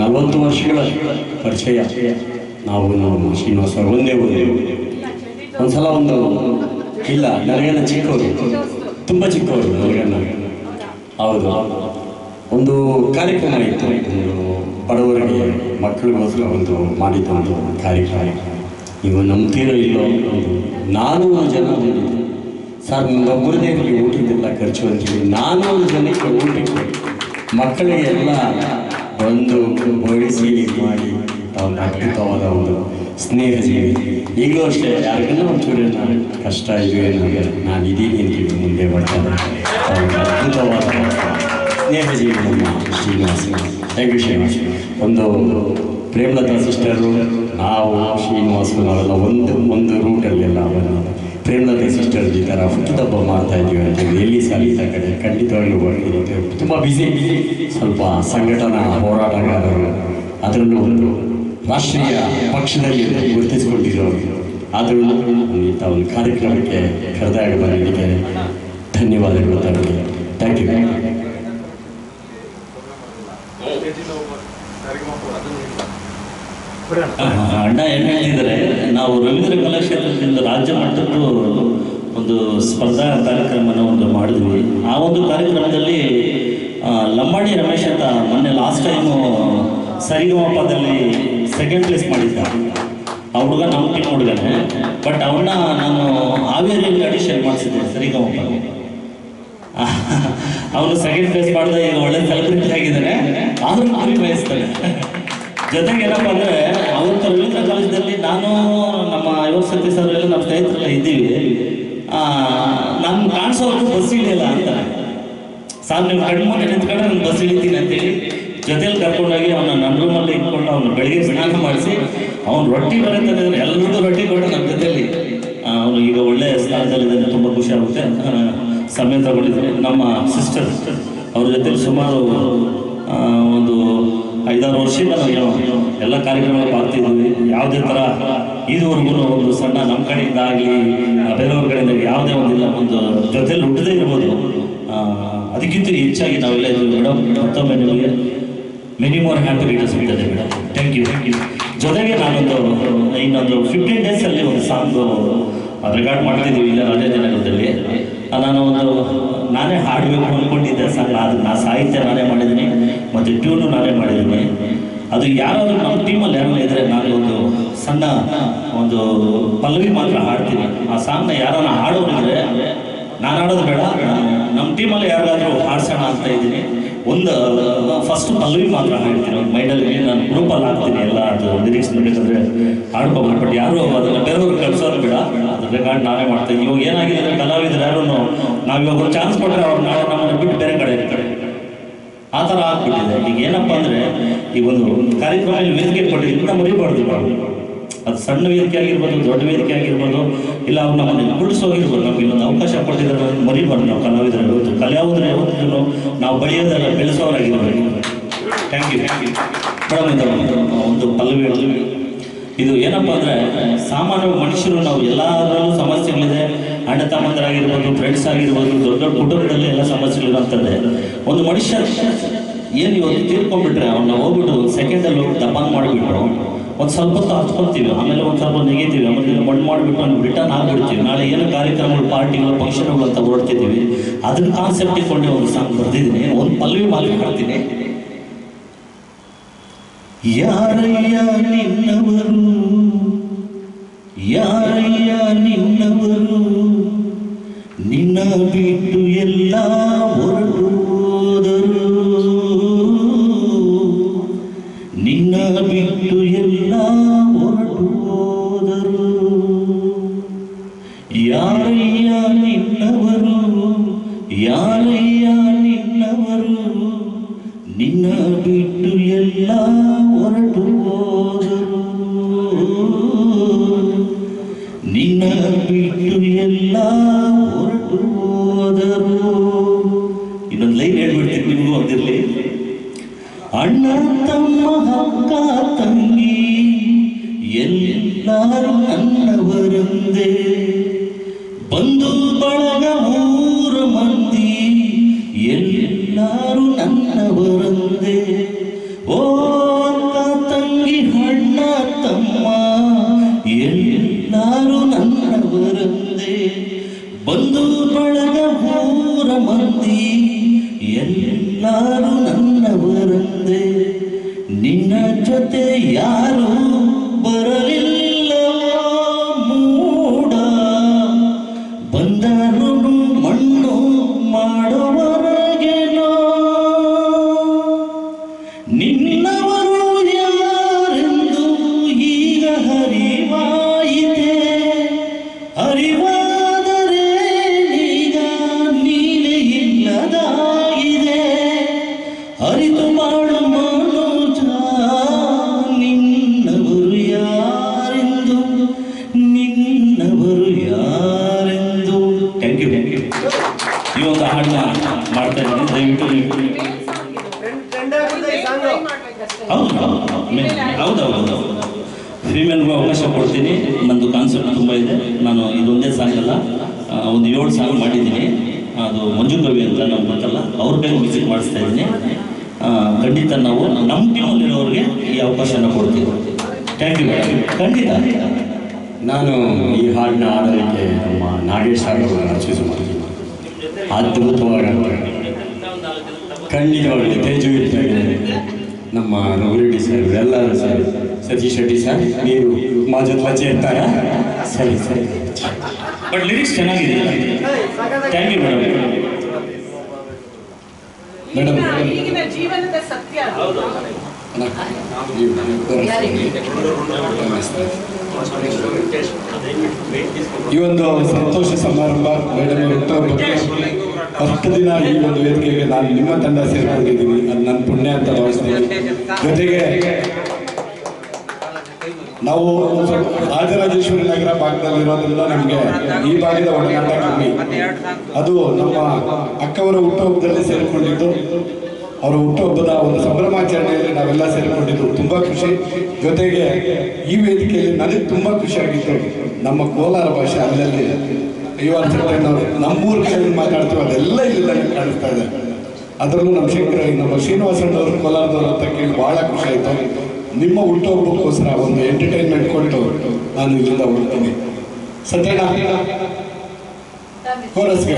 ನಲವತ್ತು ವರ್ಷಗಳ ಪರಿಚಯ. ನಾವು ನಾವು ಶ್ರೀನಿವಾಸ ಒಂದೇ ಒಂದೇ ಒಂದ್ಸಲ ಒಂದು ಇಲ್ಲ ನನಗೇನ ಚಿಕ್ಕವರು. ತುಂಬ ಚಿಕ್ಕವರು ನನಗೇನ ಹೌದು. ಒಂದು ಕಾರ್ಯಕ್ರಮ ಇತ್ತು. ಒಂದು ಬಡವರಿಗೆ ಮಕ್ಕಳಿಗೋಸ್ಕರ ಒಂದು ಮಾಡಿದ್ದ ಒಂದು ಕಾರ್ಯಕ್ರಮ. ನೀವು ನಂಬ್ತೀರೋ ಇಲ್ಲೋ ಒಂದು ಜನ ಬಂದಿದ್ದರು ಸರ್ ನಮ್ಮೊಬ್ಬರದೇ ಊಟಕ್ಕೆಲ್ಲ ಖರ್ಚು ಅಂತೀವಿ ನಾನೂರು ಜನಕ್ಕೆ ಊಟಕ್ಕೆ ಮಕ್ಕಳಿಗೆ ಎಲ್ಲ ಬಡಿಸಿ ಮಾಡಿ ಒಂದು ಅದ್ಭುತವಾದ ಒಂದು ಸ್ನೇಹ ಜೀವಿ ಈಗಲೂ ಅಷ್ಟೇ ಯಾರಿಗೆಲ್ಲ ಒಂಚೂರು ನಾನು ಕಷ್ಟ ಇದೆಯೋ ನನಗೆ ನಾನು ಇದ್ದೀನಿ ಅಂತೀವಿ ಮುಂದೆ ಬರ್ತಾನೆ ಅದ್ಭುತವಾದ ಸ್ನೇಹ ಜೀವಿ ನಮ್ಮ ಶ್ರೀನಿವಾಸ ಥ್ಯಾಂಕ್ ಯು ಶ್ರೀನಿವಾಸ ಒಂದು ಪ್ರೇಮಲತಾ ಸಿಸ್ಟರು ನಾವು ಶ್ರೀನಿವಾಸ ನಾವೆಲ್ಲ ಒಂದು ಒಂದು ರೂಟಲ್ಲೆಲ್ಲ ಬಂದು ಪ್ರೇಮಲತಾ ಸಿಸ್ಟರ್ ಈ ಥರ ಹುಟ್ಟುಹಬ್ಬ ಮಾಡ್ತಾ ಇದ್ದೀವಿ ಅಂತ ಹೇಳಿ ಎಲ್ಲಿ ಸಾಲಿತ ಕಡೆ ಖಂಡಿತವಾಗ್ಲೂ ಬರ್ತೀನಿ ತುಂಬ ಬ್ಯುಸಿ ಸ್ವಲ್ಪ ಸಂಘಟನಾ ಹೋರಾಟಗಾರರು ಅದರಲ್ಲೂ ಒಂದು ರಾಷ್ಟ್ರೀಯ ಪಕ್ಷದಲ್ಲಿ ಗುರುತಿಸಿಕೊಂಡಿರೋ ಆದರೂ ಇಂಥ ಒಂದು ಕಾರ್ಯಕ್ರಮಕ್ಕೆ ಕರೆದಾಗ ಬಂದಿದ್ದಕ್ಕೆ ಧನ್ಯವಾದಗಳು ತಮಗೆ ಥ್ಯಾಂಕ್ ಯು ಅಣ್ಣ ಏನು ಹೇಳಿದರೆ, ನಾವು ರವೀಂದ್ರ ಕಲಾಕ್ಷೇತ್ರದಿಂದ ರಾಜ್ಯ ಮಟ್ಟದ್ದು ಒಂದು ಸ್ಪರ್ಧಾ ಕಾರ್ಯಕ್ರಮನ ಒಂದು ಮಾಡಿದ್ವಿ. ಆ ಒಂದು ಕಾರ್ಯಕ್ರಮದಲ್ಲಿ ಲಂಬಾಣಿ ರಮೇಶ್ ಅಂತ ಮೊನ್ನೆ ಲಾಸ್ಟ್ ಟೈಮು ಸರಿಗಮಪದಲ್ಲಿ ಸೆಕೆಂಡ್ ಪ್ಲೇಸ್ ಮಾಡಿದ್ದ. ಆ ಹುಡುಗ ನಮ್ಮ ಟೀಮ್ ಹುಡುಗನೇ. ಬಟ್ ಅವನ್ನ ನಾನು ಹಾವೇರಿಯಲ್ಲಿ ಅಡಿಷನ್ ಮಾಡಿಸಿದ್ದೆ, ಸರಿಗಮಪ. ಅವನು ಸೆಕೆಂಡ್ ಪ್ಲೇಸ್ ಮಾಡಿದ, ಈಗ ಒಳ್ಳೆ ಸೆಲೆಬ್ರಿಟಿ ಆಗಿದ್ದಾನೆ. ಆದರೂ ನಾನು ಬಯಸ್ತಾನೆ ಜೊತೆಗೆ ಏನಪ್ಪ ಅಂದ್ರೆ ಅವತ್ತು ರವೀಂದ್ರ ಕಾಲೇಜಲ್ಲಿ ನಾನು ನಮ್ಮ ಐವತ್ ಸತಿ ಸರ್ ಎಲ್ಲ ನಮ್ಮ ಸ್ನೇಹಿತರೆಲ್ಲ ಇದ್ದೀವಿ. ನಮ್ಗೆ ಕಾಣಿಸೋರ್ಗು ಬಸ್ ಹಿಡಿಯಲ್ಲ ಅಂತ. ಸಾರ್ ನೀವು ಕಣ್ಮುಂದೆ ನಿಂತ್ಕೊಂಡ್ರೆ ನಾನು ಬಸ್ ಹಿಡಿತೀನಿ ಅಂತೇಳಿ ಜೊತೆಲಿ ಕರ್ಕೊಂಡೋಗಿ ಅವನ ನನ್ನ ರೂಮಲ್ಲಿ ಇಟ್ಕೊಂಡು ಅವನು ಬೆಳಿಗ್ಗೆ ಸ್ನಾನ ಮಾಡಿಸಿ ಅವ್ನು ರೊಟ್ಟಿ ಬರುತ್ತೆ ಎಲ್ಲರಿಗೂ ರೊಟ್ಟಿ ಕೊಟ್ಟು ನಮ್ಮ ಜೊತೆಯಲ್ಲಿ ಅವನು ಈಗ ಒಳ್ಳೆ ಸ್ಥಾನದಲ್ಲಿದ್ದಾನೆ ತುಂಬ ಖುಷಿ ಆಗುತ್ತೆ ಸಮಯ ತಗೊಂಡಿದ್ದಾರೆ ನಮ್ಮ ಸಿಸ್ಟರ್ ಅವ್ರ ಜೊತೆಲಿ ಸುಮಾರು ವರ್ಷದಿಂದ ನಾವು ಎಲ್ಲ ಕಾರ್ಯಕ್ರಮಗಳು ಬರ್ತಿದ್ದೀವಿ ಯಾವುದೇ ಥರ ಇದುವರೆಗೂ ಒಂದು ಸಣ್ಣ ನಮ್ಮ ಕಡೆಯಿಂದ ಆಗಲಿ ಬೇರೆಯವ್ರ ಕಡೆಯಿಂದ ಯಾವುದೇ ಒಂದಿಲ್ಲ ಒಂದು ಜೊತೆಲಿ ಹುಟ್ಟದೇ ಇರ್ಬೋದು. ಅದಕ್ಕಿಂತ ಹೆಚ್ಚಾಗಿ ನಾವೆಲ್ಲ ಇದ್ದೀವಿ ಮೇಡಮ್. ಮತ್ತೊಮ್ಮೆ ನಿಮಗೆ ಮೆನಿ ಮೋರ್ ಹ್ಯಾಪಿ ರೀಟರ್ಸ್ ಬಿಟ್ಟಿದೆ madam. Thank you thank you ಜೊತೆಗೆ ನಾನೊಂದು, ಇನ್ನೊಂದು ಫಿಫ್ಟೀನ್ ಡೇಸಲ್ಲಿ ಒಂದು ಸಾಂಗ್ ರೆಕಾರ್ಡ್ ಮಾಡ್ತಿದ್ದೀವಿ ಇಲ್ಲ ರಜೆ ದಿನಗಳಲ್ಲಿ. ನಾನು ಒಂದು, ನಾನೇ ಹಾಡಬೇಕು ಅಂದ್ಕೊಂಡಿದ್ದೆ ಸರ್ ಅದು ನಾ ಸಾಹಿತ್ಯ ನಾನೇ ಮಾಡಿದ್ದೀನಿ. ಮತ್ತು ಟ್ಯೂನು ನಾನೇ ಮಾಡಿದ್ದೀನಿ. ಅದು ಯಾರಾದರೂ ನಮ್ಮ ಟೀಮಲ್ಲಿ ಯಾರು ಇದ್ರೆ ನಾನು ಒಂದು ಸಣ್ಣ ಒಂದು ಪಲ್ಲವಿ ಮಾತ್ರ ಹಾಡ್ತೀನಿ. ಆ ಸಾಂಗ್ನ ಯಾರನ್ನ ಹಾಡೋರಿದ್ರೆ ನಾನು ಹಾಡೋದು ಬೇಡ ನಮ್ಮ ಟೀಮಲ್ಲಿ ಯಾರಾದರೂ ಹಾಡ್ಸೋಣ ಅಂತ ಇದ್ದೀನಿ. ಒಂದು ಫಸ್ಟ್ ಪಲ್ಲವಿ ಮಾತ್ರ ಹಾಡ್ತೀನಿ. ಒಂದು ಮೈಂಡಲ್ಲಿ ನಾನು ಗ್ರೂಪಲ್ಲಿ ಹಾಕ್ತೀನಿ ಎಲ್ಲ, ಅದು ಲಿರಿಕ್ಸ್ ಬೇಕಾದ್ರೆ ಹಾಡ್ಕೊಂಡು ಬಟ್ ಯಾರು ಅದನ್ನು ಬೇರೆಯವ್ರು ಕಲಿಸೋದು ಬೇಡ. ಅದು ರೆಕಾರ್ಡ್ ನಾವೇ ಮಾಡ್ತೀನಿ ಇವಾಗ ಏನಾಗಿದೆ ಕಲಾವಿದ್ರು ಯಾರು ನಾವು ಇವಾಗ ಒಂದು ಚಾನ್ಸ್ ಕೊಟ್ಟರೆ ಅವ್ರು ನಾವು ನಮ್ಮನ್ನು ಬಿಟ್ಟು ಬೇರೆ ಕಡೆ ಆ ಥರ ಆಗ್ಬಿಟ್ಟಿದೆ. ಈಗ ಏನಪ್ಪ ಅಂದರೆ ಈ ಒಂದು ಕಾರ್ಯಕ್ರಮ ವೇದಿಕೆ ಕೊಟ್ಟಿದ್ದು ಇಂಥ ಮರಿಬಾರ್ದು ನಾವು. ಅದು ಸಣ್ಣ ವೇದಿಕೆ ಆಗಿರ್ಬೋದು ದೊಡ್ಡ ವೇದಿಕೆ ಆಗಿರ್ಬೋದು ಇಲ್ಲ ಅವ್ರು ನಮ್ಮನ್ನು ಕುಡಿಸೋಗಿರ್ಬೋದು ನಮ್ಗೆ ಇನ್ನೊಂದು ಅವಕಾಶ ಕೊಟ್ಟಿದ್ದಾರೆ ಮರಿಬಾರ್ದು ನಾವು. ಕಲಾವಿದರ ಇವತ್ತು ಕಲೆ ಯಾವುದ್ರೆ ಯಾವತ್ತೂ ನಾವು ಬೆಳೆಯೋದೆಲ್ಲ ಬೆಳೆಸೋರಾಗಿರ್ಬೋದು thank you thank you madam ಒಂದು ಒಂದು ಪಲ್ಲವಿ ಇದು ಏನಪ್ಪ ಅಂದರೆ ಸಾಮಾನ್ಯ ಮನುಷ್ಯರು ನಾವು ಎಲ್ಲರಲ್ಲೂ ಸಮಸ್ಯೆಗಳಿದೆ. ಅಣ್ಣ ತಮ್ಮಂದರಾಗಿರ್ಬೋದು ಫ್ರೆಂಡ್ಸ್ ಆಗಿರ್ಬೋದು, ದೊಡ್ಡ ದೊಡ್ಡ ಕುಟುಂಬದಲ್ಲಿ ಎಲ್ಲ ಸಮಸ್ಯೆಗಳಿರುತ್ತದೆ ಒಂದು ಮನುಷ್ಯ ಏನು ಇವತ್ತು ತೀರ್ಕೊಂಡ್ಬಿಟ್ರೆ ಅವನ್ನ ಹೋಗ್ಬಿಟ್ಟು ಸೆಕೆಂಡಲ್ಲಿ ಹೋಗಿ ದಪಾನ್ ಮಾಡಿಬಿಟ್ರು. ಒಂದು ಸ್ವಲ್ಪ ಹೊತ್ತು ಹಚ್ಕೊಳ್ತೀವಿ ಆಮೇಲೆ ಒಂದು ಸ್ವಲ್ಪ ನೆಗೆತೀವಿ, ಆಮೇಲೆ ಮಣ್ಣು ಮಾಡಿಬಿಟ್ಟು ಒಂದು ರಿಟರ್ನ್ ಆಗಿಬಿಡ್ತೀವಿ. ನಾಳೆ ಏನು ಕಾರ್ಯಕ್ರಮಗಳು, ಪಾರ್ಟಿಗಳು ಫಂಕ್ಷನ್ಗಳು ಅಂತ ಹೊರಡ್ತಿದ್ದೀವಿ ಅದನ್ನ ಕಾನ್ಸೆಪ್ಟ್ ಇಟ್ಕೊಂಡೆ ಒಂದು ಸಾಂಗ್ ಬರ್ದಿದ್ದೀನಿ. ಒಂದು ಪಲ್ವಿ ಮಾಲ್ವಿ ಮಾಡ್ತೀನಿ ಯಾರಯ್ಯ ನಿನ್ನವರು? ಯಾರಯ್ಯ ನಿನ್ನವರು? ನಿನ್ನ ಬಿಟ್ಟು ಎಲ್ಲ ಹೊರಟೋದರು ನಿನ್ನ ಬಿಟ್ಟು ಎಲ್ಲ ಹೊರಟೋದರು ಯಾರಯ್ಯ ನಿನ್ನವರು? ಯಾರಯ್ಯ ನಿನ್ನವರು? ನಿನ್ನ ಬಿಟ್ಟು ಎಲ್ಲ ಹೊರಟು ಹೋದರು ನಿನ್ನ ಬಿಟ್ಟು ಎಲ್ಲ ಹೊರಟು ಹೋದರು ಇನ್ನೊಂದು ಲೈನ್ ಹೇಳ್ಬಿಡ್ತೀನಿ ನಿಮಗೂ ಒಂದಿರಲಿ ಅಣ್ಣ ತಮ್ಮ ಅಕ್ಕ ತಂಗಿ ಎಲ್ಲರೂ ನನ್ನವರಂದೇ ಬಂಧು ಬಳಗ ಊರ ಮಂದಿ ಎಲ್ಲರೂ ನನ್ನವರಂದೇ ಯಾರು ಹೌದು ಅವಕಾಶ ಕೊಡ್ತೀನಿ ನಂದು ಕಾನ್ಸೆಪ್ಟ್ ತುಂಬ ಇದೆ ನಾನು ಇದೊಂದೇ ಸಾಂಗ್ ಅಲ್ಲ ಒಂದು ಏಳು ಸಾಂಗ್ ಮಾಡಿದ್ದೀನಿ ಅದು ಮಂಜು ಕವಿ ಅಂತ ನಾವು ಗೊತ್ತಲ್ಲ ಅವ್ರ ಮೇಲೆ ಮ್ಯೂಸಿಕ್ ಮಾಡಿಸ್ತಾ ಇದ್ದೀನಿ ಖಂಡಿತ ನಾವು ನಮ್ಮ ಟೀಮಲ್ಲಿರೋರಿಗೆ ಈ ಅವಕಾಶನ ಕೊಡ್ತೀವಿ ಥ್ಯಾಂಕ್ ಯು ಮೇಡಮ್ ಖಂಡಿತ ನಾನು ಈ ಹಾಡನ್ನ ಆಡೋದಕ್ಕೆ ನಮ್ಮ ನಾಗೇಶ್ ಸಾಗರ್ ಚೂಸ್ ಮಾಡ್ತೀನಿ ಅದ್ಭುತವಾಗಿ ಖಂಡಿತವಾಗಲಿ ತೇಜು ಇರ್ತಾರೆ. ನಮ್ಮ ರಘುರೆಡ್ಡಿ ಸರ್ ಎಲ್ಲರೂ ಸರ್ ಸತೀಶ್ ರೆಡ್ಡಿ ಸರ್ ನೀವು ಮಾ ಜೊತೆ ಲಜ್ಜೆ ಇರ್ತಾರಾ ಸರಿ ಸರಿ. ಬಟ್ ಲಿರಿಕ್ಸ್ ಚೆನ್ನಾಗಿದೆ. ಥ್ಯಾಂಕ್ ಯು ಮೇಡಮ್ ಮೇಡಮ್ ಜೀವನದ ಸತ್ಯ ಅದು. ಈ ಒಂದು ಸಂತೋಷ ಸಮಾರಂಭ ಮೇಡಮ್ ಹತ್ತು ದಿನ ಈ ಒಂದು ವೇದಿಕೆಗೆ ನಾನು ನಿಮ್ಮ ತಂಡ ಸೇರ್ಕೊಂಡಿದ್ದೀನಿ. ಅದು ನನ್ನ ಪುಣ್ಯ ಅಂತ ಭಾವಿಸ್ತೀನಿ. ಜೊತೆಗೆ ನಾವು ರಾಜರಾಜೇಶ್ವರಿ ನಗರ ಭಾಗದಲ್ಲಿರೋದ್ರಿಂದ ನಮಗೆ ಈ ಭಾಗದ ಒಡನಾಟ ಕಮ್ಮಿ. ಅದು ನಮ್ಮ ಅಕ್ಕವರ ಹುಟ್ಟುಹಬ್ಬದಲ್ಲಿ ಸೇರಿಕೊಂಡಿದ್ದು. ಅವರ ಹುಟ್ಟುಹಬ್ಬದ ಒಂದು ಸಂಭ್ರಮಾಚರಣೆಯಲ್ಲಿ ನಾವೆಲ್ಲ ಸೇರಿಕೊಂಡಿದ್ದು. ತುಂಬಾ ಖುಷಿ. ಜೊತೆಗೆ ಈ ವೇದಿಕೆಯಲ್ಲಿ ನನಗೆ ತುಂಬಾ ಖುಷಿಯಾಗಿತ್ತು. ನಮ್ಮ ಕೋಲಾರ ಭಾಷೆ ಅಲ್ಲಲ್ಲಿ ನಾವು ನಮ್ಮೂರ ಕಡೆ ಮಾತಾಡ್ತೀವಿ ಅದೆಲ್ಲ ಇಲ್ಲಿ ನನಗೆ ಕಾಣಿಸ್ತಾ ಇದೆ. ಅದರಲ್ಲೂ ನಮ್ಮ ಶಂಕರ ನಮ್ಮ ಶ್ರೀನಿವಾಸಣ್ಣವರು ಕೋಲಾರದವರು ಅಂತ ಕೇಳಿ ಬಹಳ ಖುಷಿ ಆಯಿತು. ನಿಮ್ಮ ಹುಟ್ಟುಹಬ್ಬಕ್ಕೋಸ್ಕರ ಒಂದು ಎಂಟರ್ಟೈನ್ಮೆಂಟ್ ಕೊಟ್ಟು ನಾನು ಇಲ್ಲಿಂದ ಹೊರಡ್ತೀನಿ ಸತ್ಯಣ್ಣ ಕೋರಸ್ಗೆ